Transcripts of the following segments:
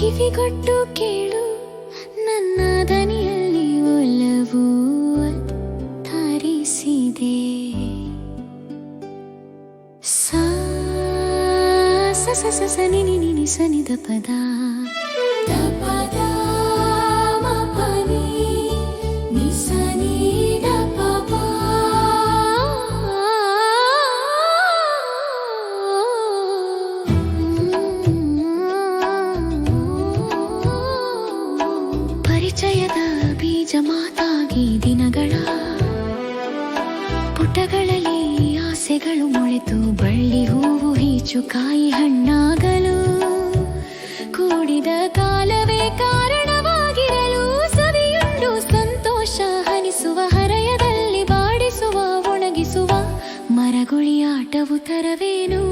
ಕಿವಿಗೊಟ್ಟು ಕೇಳು. ನನ್ನ ದನಿಯಲ್ಲಿ ಒಲವು ತರಿಸಿದೆ ಸಾ, ಸ ಸ ಸ ನಿ ನಿ ನಿ ನಿ ಸ ನಿ ದ ಪದ. ಬೀಜ ಮಾತಾಗಿ ದಿನಗಳ ಪುಟಗಳಲ್ಲಿ ಆಸೆಗಳು ಮೊಳೆತು ಬಳ್ಳಿ ಹೂವು ಹೀಚು ಕಾಯಿ ಹಣ್ಣಾಗಲು. ಕೂಡಿದ ಕಾಲವೇ ಕಾರಣವಾಗಿರಲು ಸವಿಯುಂಡು ಸಂತೋಷ ಹನಿಸುವ ಹರಯದಲ್ಲಿ ಬಾಡಿಸುವ ಒಣಗಿಸುವ ಮರಗುಳಿ ತರವೇನು?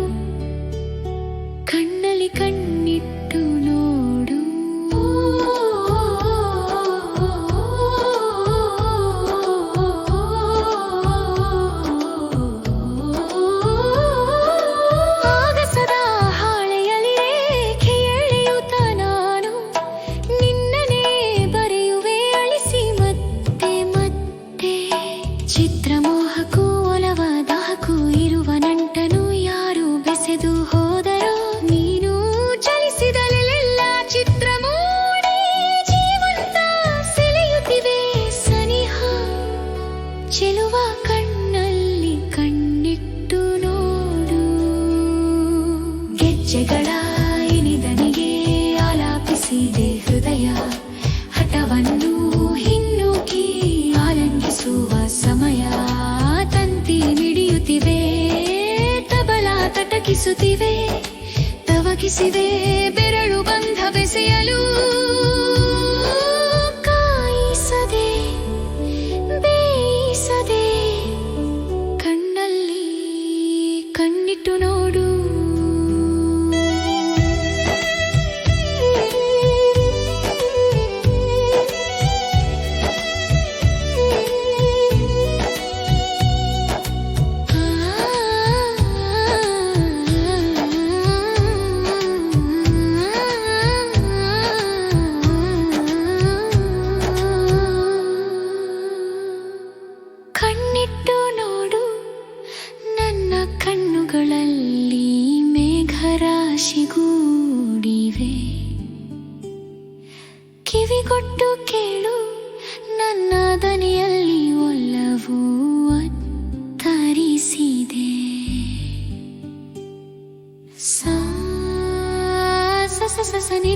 ಕಣ್ಣಲ್ಲಿ ಕಣ್ಣಿಟ್ಟು ಗೆಜ್ಜೆಗಳ ಇನಿದನಿಗೆ ಆಲಾಪಿಸಿದೆ ಹೃದಯ ಹಠವನ್ನು ಹಿನ್ನೂಕಿ ಆಲಂಗಿಸುವ ಸಮಯ ತಂತಿ ಮಿಡಿಯುತ್ತಿವೆ, ತಬಲ ತಟಕಿಸುತ್ತಿವೆ ತವಕಿಸಿದೆ ಬೆರಳು ಬಂಧ ಬೆಸೆಯಲು ಕಿವಿಗೊಟ್ಟು ಕೇಳು ನನ್ನ ದನಿಯಲ್ಲಿ ಒಲ್ಲವು ತರಿಸಿದೆ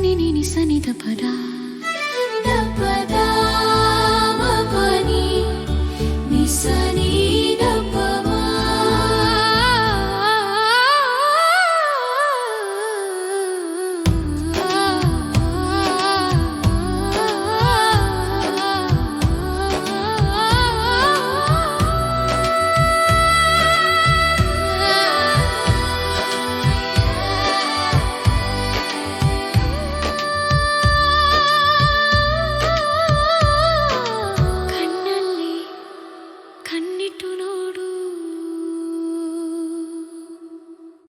ನಿ ಸನಿದ ಪದ.